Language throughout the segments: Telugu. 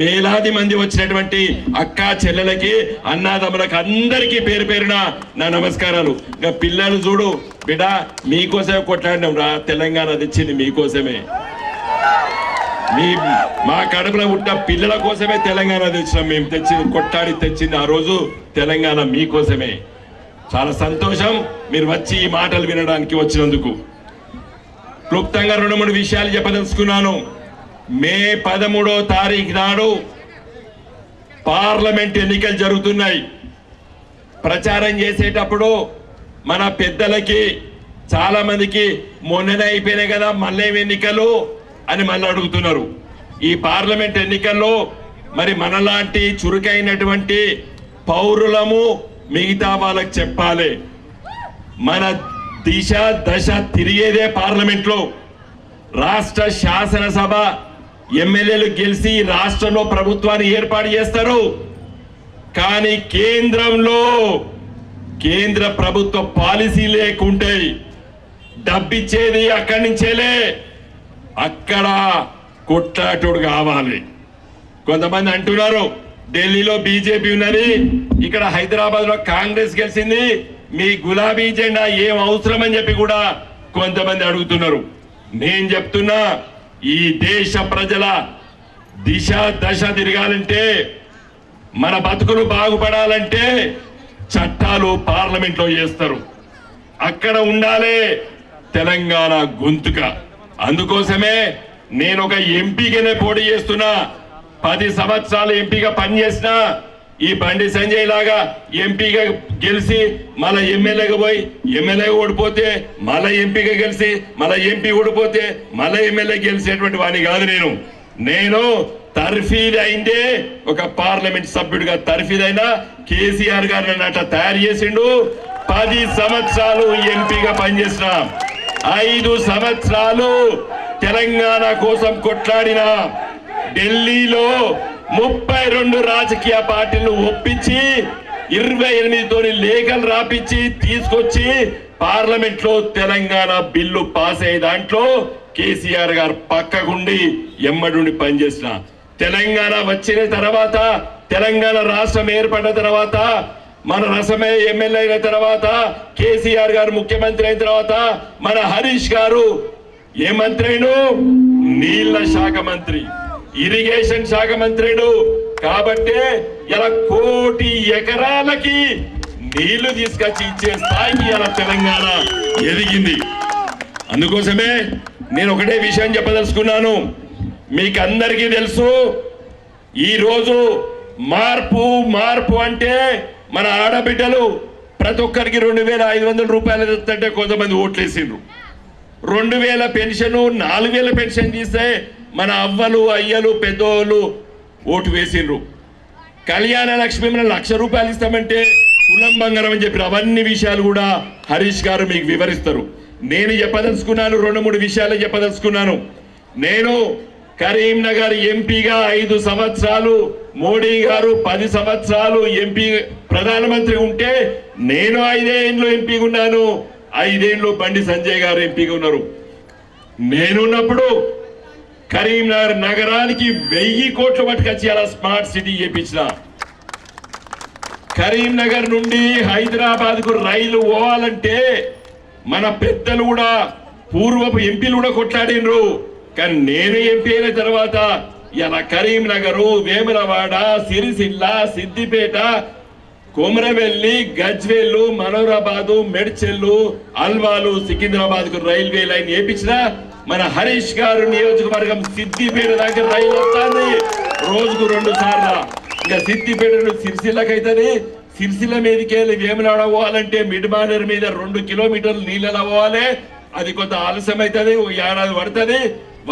వేలాది మంది వచ్చినటువంటి అక్క చెల్లెలకి అన్నాదమ్ములకు అందరికీ పేరు పేరున నా నమస్కారాలు. ఇంకా పిల్లలు చూడు బిడ మీకోసమే కొట్లాడినాం రా తెలంగాణ తెచ్చింది మీకోసమే. మీ మా కడుపులో పుట్టిన పిల్లల కోసమే తెలంగాణ తెచ్చినాం మేము తెచ్చింది కొట్టాడి తెచ్చింది ఆ రోజు తెలంగాణ మీకోసమే. చాలా సంతోషం మీరు వచ్చి ఈ మాటలు వినడానికి వచ్చినందుకు. క్లుప్తంగా రెండు మూడు విషయాలు చెప్పదలుచుకున్నాను. మే పదమూడో తారీఖు నాడు పార్లమెంట్ ఎన్నికలు జరుగుతున్నాయి. ప్రచారం చేసేటప్పుడు మన పెద్దలకి చాలా మందికి మొన్ననే అయిపోయినాయి కదా మళ్ళీ ఎన్నికలు అని మళ్ళీ అడుగుతున్నారు. ఈ పార్లమెంట్ ఎన్నికల్లో మరి మనలాంటి చురుకైనటువంటి పౌరులము మిగతా వాళ్ళకి చెప్పాలి. మన దిశ దశ తిరిగేదే పార్లమెంట్లో. రాష్ట్ర శాసనసభ ఎమ్మెల్యేలు గెలిచి రాష్ట్రంలో ప్రభుత్వాన్ని ఏర్పాటు చేస్తారు. కానీ కేంద్రంలో కేంద్ర ప్రభుత్వ పాలసీ లేకుంటే డబ్బిచ్చేది అక్కడి నుంచేలే. అక్కడ కొట్లాటుడు కావాలి. కొంతమంది అంటున్నారు ఢిల్లీలో బీజేపీ ఉన్నది ఇక్కడ హైదరాబాద్లో కాంగ్రెస్ గెలిచింది మీ గులాబీ జెండా ఏం అవసరం అని చెప్పి కూడా కొంతమంది అడుగుతున్నారు. నేను చెప్తున్నా ఈ దేశ ప్రజల దిశ దశ తిరగాలంటే మన బతుకులు బాగుపడాలంటే చట్టాలు పార్లమెంట్లో చేస్తారు. అక్కడ ఉండాలే తెలంగాణ గొంతుక. అందుకోసమే నేను ఒక ఎంపీగానే పోటీ చేస్తున్నా. పది సంవత్సరాలు ఎంపీగా పనిచేసినా ఈ బండి సంజయ్ లాగా ఎంపీగా గెలిచి మళ్ళా ఎమ్మెల్యేగా పోయి ఎమ్మెల్యేగా ఓడిపోతే మళ్ళా ఎంపీగా గెలిచి మళ్ళా ఎంపీ ఓడిపోతే మళ్ళా ఎమ్మెల్యే గెలిచేటువంటి వాడిని కాదు నేను. నేను తర్ఫీద్ అయిందే ఒక పార్లమెంట్ సభ్యుడిగా తర్ఫీద్ అయినా కేసీఆర్ గారు నన్ను అట్లా తయారు చేసిండు. పది సంవత్సరాలు ఎంపీగా పనిచేసిన ఐదు సంవత్సరాలు తెలంగాణ కోసం కొట్లాడిన ఢిల్లీలో ముప్పై రెండు రాజకీయ పార్టీలను ఒప్పించి ఇరవై ఎనిమిదితోని లేఖలు రాపించి తీసుకొచ్చి పార్లమెంట్లో తెలంగాణ బిల్లు పాస్ అయ్యే దాంట్లో కేసీఆర్ గారు పక్కకుండి ఎమ్మడుండి పనిచేసిన. తెలంగాణ వచ్చిన తర్వాత తెలంగాణ రాష్ట్రం ఏర్పడిన తర్వాత మన రసమే ఎమ్మెల్యే అయిన తర్వాత కేసీఆర్ గారు ముఖ్యమంత్రి అయిన తర్వాత మన హరీష్ గారు ఏ మంత్రి అయిను? నీళ్ళ శాఖ మంత్రి. ఇరిగేషన్ శాఖ మంత్రుడు. కాబట్టే ఇలా కోటి ఎకరాలకి నీళ్ళు తీసుకొచ్చి ఇచ్చే స్థాయికి ఇలా తెలంగాణ ఎదిగింది. అందుకోసమే నేను ఒకటే విషయం చెప్పదలుచుకున్నాను. మీకు అందరికీ తెలుసు ఈరోజు మార్పు మార్పు అంటే మన ఆడబిడ్డలు ప్రతి ఒక్కరికి రెండు వేల ఐదు వందల రూపాయలు తెస్తుంటే కొంతమంది ఓట్లేసిండ్రు. రెండు వేల పెన్షన్ నాలుగు వేల పెన్షన్ తీస్తే మన అవ్వలు అయ్యలు పెద్దోళ్ళు ఓటు వేసిండ్రు. కళ్యాణ లక్ష్మి మనం లక్ష రూపాయలు ఇస్తామంటే కులం బంగారం అని చెప్పిన అవన్నీ విషయాలు కూడా హరీష్ గారు మీకు వివరిస్తారు. నేను చెప్పదలుచుకున్నాను రెండు మూడు విషయాలు చెప్పదలుచుకున్నాను. నేను కరీంనగర్ ఎంపీగా ఐదు సంవత్సరాలు మోడీ గారు పది సంవత్సరాలు ఎంపీ ప్రధానమంత్రి ఉంటే నేను ఐదేళ్ళు ఎంపీగా ఉన్నాను. ఐదేళ్ళు బండి సంజయ్ గారు ఎంపీగా ఉన్నారు. నేనున్నప్పుడు కరీంనగర్ నగరానికి వెయ్యి కోట్ల పట్టుకొచ్చి అలా స్మార్ట్ సిటీ చేపించిన. కరీంనగర్ నుండి హైదరాబాద్కు రైలు పోవాలంటే మన పెద్దలు కూడా పూర్వపు ఎంపీలు కూడా కొట్లాడినరు కానీ నేను ఎంపీ అయిన తర్వాత ఇలా కరీంనగర్ వేములవాడ సిరిసిల్ల సిద్దిపేట కొమరవెల్లి గజ్వేలు మనోరాబాదు మెడ్చెల్లు అల్వాలు సికింద్రాబాద్కు రైల్వే లైన్ వేపించినా మన హరీష్ గారు నియోజకవర్గం సిద్దిపేట దగ్గర రైలు వస్తుంది. రోజుకు రెండు సార్లు. ఇంకా సిద్దిపేట నుండి సిరిసిల్లకి అవుతుంది సిరిసిల్ల మీదకి వెళ్ళి వేములాడ పోవాలంటే మిడ్మానర్ మీద రెండు కిలోమీటర్లు నీళ్ళలో పోవాలి. అది కొంత ఆలస్యం అవుతుంది ఓ ఏడాది పడుతుంది.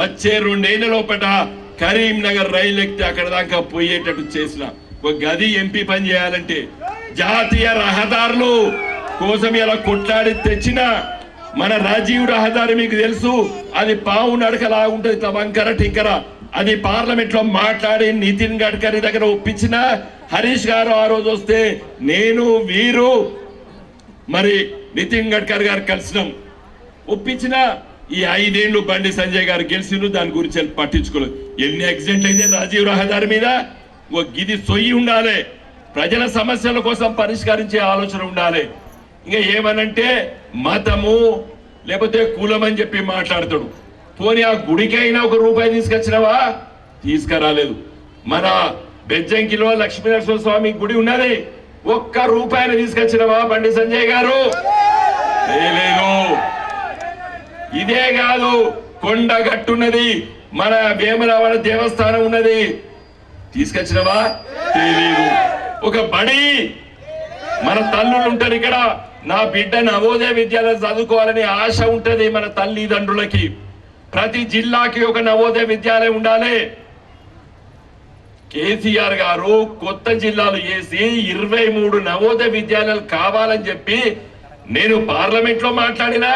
వచ్చే రెండేళ్ళ లోపల కరీంనగర్ రైలు ఎక్కితే అక్కడ దాకా పోయేటట్టు చేసిన. ఒక గది ఎంపీ పని చేయాలంటే జాతీయ రహదారులు కోసం ఇలా కొట్లాడి తెచ్చిన. మన రాజీవ్ రహదారి మీకు తెలుసు అది పావు నడకలా ఉంటుంది తమంకర టింకర. అది పార్లమెంట్లో మాట్లాడి నితిన్ గడ్కరీ దగ్గర ఒప్పించిన హరీష్ గారు ఆ రోజు వస్తే నేను వీరు మరి నితిన్ గడ్కరీ గారు కలిసినాం. ఒప్పించిన ఈ ఐదేళ్ళు బండి సంజయ్ గారు గెలిచిండ్రు దాని గురించి పట్టించుకోలేదు. ఎన్ని యాక్సిడెంట్లు అయితే రాజీవ్ రహదారి మీద ఓ గిది సొయ్యి ఉండాలి. ప్రజల సమస్యల కోసం పరిష్కరించే ఆలోచన ఉండాలి. ఇంకా ఏమనంటే మతము లేకపోతే కులం అని చెప్పి మాట్లాడతాడు. పోనీ ఆ గుడికైనా ఒక రూపాయి తీసుకొచ్చినావా? తీసుకురాలేదు. మన బెజ్జంకిలో లక్ష్మీనరసింహ స్వామి గుడి ఉన్నది. ఒక్క రూపాయిని తీసుకొచ్చినవా బండి సంజయ్ గారు? లేదు ఇదే కాదు కొండ గట్టున్నది మన వేమరావణ దేవస్థానం ఉన్నది. తీసుకొచ్చినవా? తెలియదు ఒక బడి. మన తల్లులు ఉంటారు ఇక్కడ. నా బిడ్డ నవోదయ విద్యాలయం చదువుకోవాలని ఆశ ఉంటుంది మన తల్లిదండ్రులకి. ప్రతి జిల్లాకి ఒక నవోదయ విద్యాలయం ఉండాలి. కేసీఆర్ గారు కొత్త జిల్లాలు వేసి ఇరవై మూడు నవోదయ విద్యాలయాలు కావాలని చెప్పి నేను పార్లమెంట్లో మాట్లాడినా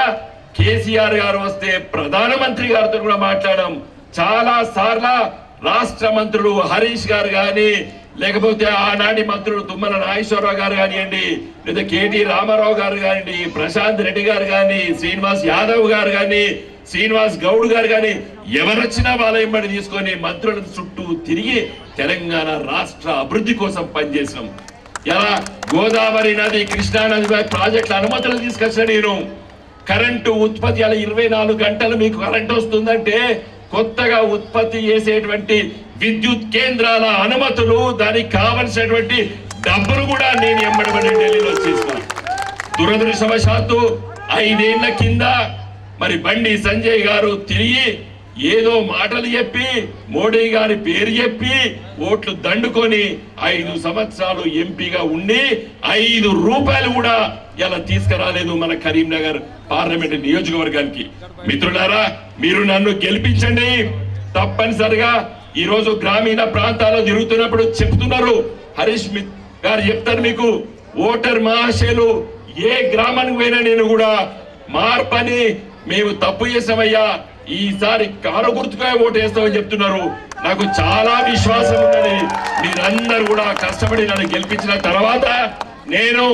కేసీఆర్ గారు వస్తే ప్రధానమంత్రి గారితో కూడా మాట్లాడాం. చాలా సార్లు రాష్ట్ర మంత్రులు హరీష్ గారు కానీ లేకపోతే ఆనాటి మంత్రులు తుమ్మల నాగేశ్వరరావు గారు కానివ్వండి లేదా కేటీ రామారావు గారు కానివ్వండి ప్రశాంత్ రెడ్డి గారు కానీ శ్రీనివాస్ యాదవ్ గారు కానీ శ్రీనివాస్ గౌడ్ గారు కానీ ఎవరొచ్చినా వాళ్ళ ఇమ్మడి తీసుకొని మంత్రుల చుట్టూ తిరిగి తెలంగాణ రాష్ట్ర అభివృద్ధి కోసం పనిచేసాం ఎలా? గోదావరి నది కృష్ణా నది ప్రాజెక్టుల అనుమతులు తీసుకొచ్చిన నేను. కరెంటు ఉత్పత్తి అలా ఇరవై నాలుగు గంటలు మీకు కరెంట్ వస్తుందంటే కొత్తగా ఉత్పత్తి చేసేటువంటి విద్యుత్ కేంద్రాల అనుమతులు దానికి కావలసినటువంటి డబ్బులు కూడా నేను ఎంబడబడి ఢిల్లీలో చేసిన. దురదృష్టవశాత్తు ఐదేళ్ళ కింద మరి బండి సంజయ్ గారు తిరిగి ఏదో మాటలు చెప్పి మోడీ గారి పేరు చెప్పి ఓట్లు దండుకొని ఐదు సంవత్సరాలు ఎంపీగా ఉండి ఐదు రూపాయలు కూడా ఇలా తీసుకురాలేదు మన కరీంనగర్ పార్లమెంట్ నియోజకవర్గానికి. మిత్రులారా మీరు నన్ను గెలిపించండి. తప్పనిసరిగా ఈరోజు గ్రామీణ ప్రాంతాల్లో తిరుగుతున్నప్పుడు చెప్తున్నారు. హరీష్ గారు చెప్తారు మీకు ఓటర్ మహాశయులు ఏ గ్రామానికి పోయినా నేను కూడా మార్పని మేము తప్పు చేసామయ్యా. ఈసారి కారు గుర్తుగా ఓటు వేస్తామని చెప్తున్నారు. నాకు చాలా విశ్వాసం ఉన్నది. మీరందరూ కూడా కష్టపడి నన్ను గెలిపించిన తర్వాత నేను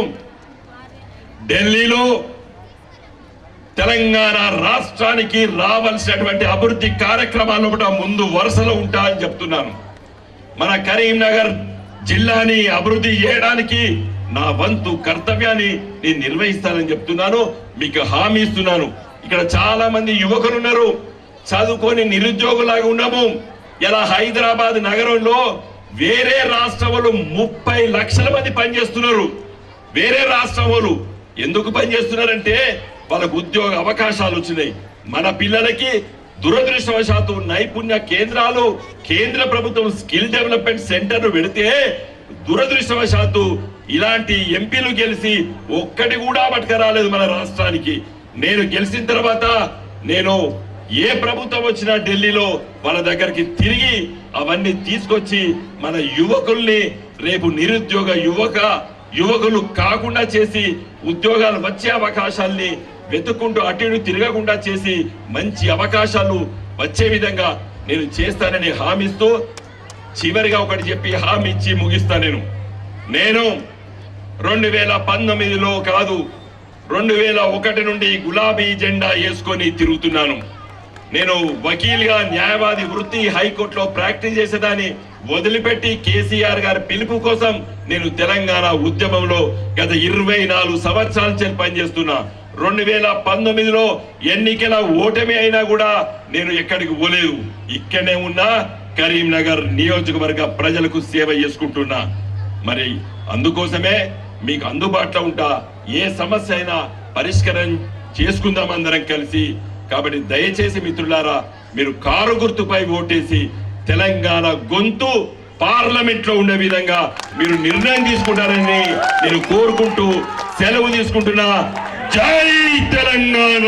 ఢిల్లీలో తెలంగాణ రాష్ట్రానికి రావాల్సినటువంటి అభివృద్ధి కార్యక్రమాలు కూడా ముందు వరుసలో ఉంటాయని చెప్తున్నాను. మన కరీంనగర్ జిల్లాని అభివృద్ధి చేయడానికి నా వంతు కర్తవ్యాన్ని నేను నిర్వహిస్తానని చెప్తున్నాను. మీకు హామీ ఇస్తున్నాను. ఇక్కడ చాలా మంది యువకులు ఉన్నారు. చదువుకొని నిరుద్యోగులాగా ఉన్నాము. ఇలా హైదరాబాద్ నగరంలో వేరే రాష్ట్ర వాళ్ళు ముప్పై లక్షల మంది పనిచేస్తున్నారు. వేరే రాష్ట్రం వాళ్ళు ఎందుకు పనిచేస్తున్నారంటే వాళ్ళకు ఉద్యోగ అవకాశాలు వచ్చినాయి. మన పిల్లలకి దురదృష్టవశాత్తు నైపుణ్య కేంద్రాలు కేంద్ర ప్రభుత్వం స్కిల్ డెవలప్మెంట్ సెంటర్ పెడితే దురదృష్టవశాత్తు ఇలాంటి ఎంపీలు గెలిచి ఒక్కటి కూడా పట్టుకరాలేదు మన రాష్ట్రానికి. నేను గెలిచిన తర్వాత నేను ఏ ప్రభుత్వం వచ్చినా ఢిల్లీలో వాళ్ళ దగ్గరికి తిరిగి అవన్నీ తీసుకొచ్చి మన యువకుల్ని రేపు నిరుద్యోగ యువక యువకులు కాకుండా చేసి ఉద్యోగాలు వచ్చే అవకాశాల్ని వెతుక్కుంటూ అటు ఇటు తిరగకుండా చేసి మంచి అవకాశాలు వచ్చే విధంగా నేను చేస్తానని హామీస్తూ చివరిగా ఒకటి చెప్పి హామీ ఇచ్చి ముగిస్తా నేను. నేను రెండు వేల పంతొమ్మిదిలో కాదు రెండు వేల ఒకటి నుండి గులాబీ జెండా వేసుకొని తిరుగుతున్నాను. నేను వకీల్గా న్యాయవాది వృత్తి హైకోర్టులో ప్రాక్టీస్ చేసేదాన్ని వదిలిపెట్టి కేసీఆర్ గారి పిలుపు కోసం నేను తెలంగాణ ఉద్యమంలో గత ఇరవై నాలుగు సంవత్సరాల నుంచి పనిచేస్తున్నా. రెండు వేల పంతొమ్మిదిలో ఎన్నికల ఓటమి అయినా కూడా నేను ఎక్కడికి పోలేదు. ఇక్కడనే ఉన్నా కరీంనగర్ నియోజకవర్గ ప్రజలకు సేవ చేసుకుంటున్నా. మరి అందుకోసమే మీకు అందుబాటులో ఉంటా. ఏ సమస్య అయినా పరిష్కారం చేసుకుందాం అందరం కలిసి. కాబట్టి దయచేసి మిత్రులారా మీరు కారు గుర్తుపై ఓటేసి తెలంగాణ గొంతు పార్లమెంట్లో ఉండే విధంగా మీరు నిర్ణయం తీసుకుంటారని నేను కోరుకుంటూ సెలవు తీసుకుంటున్నా. జై తెలంగాణ.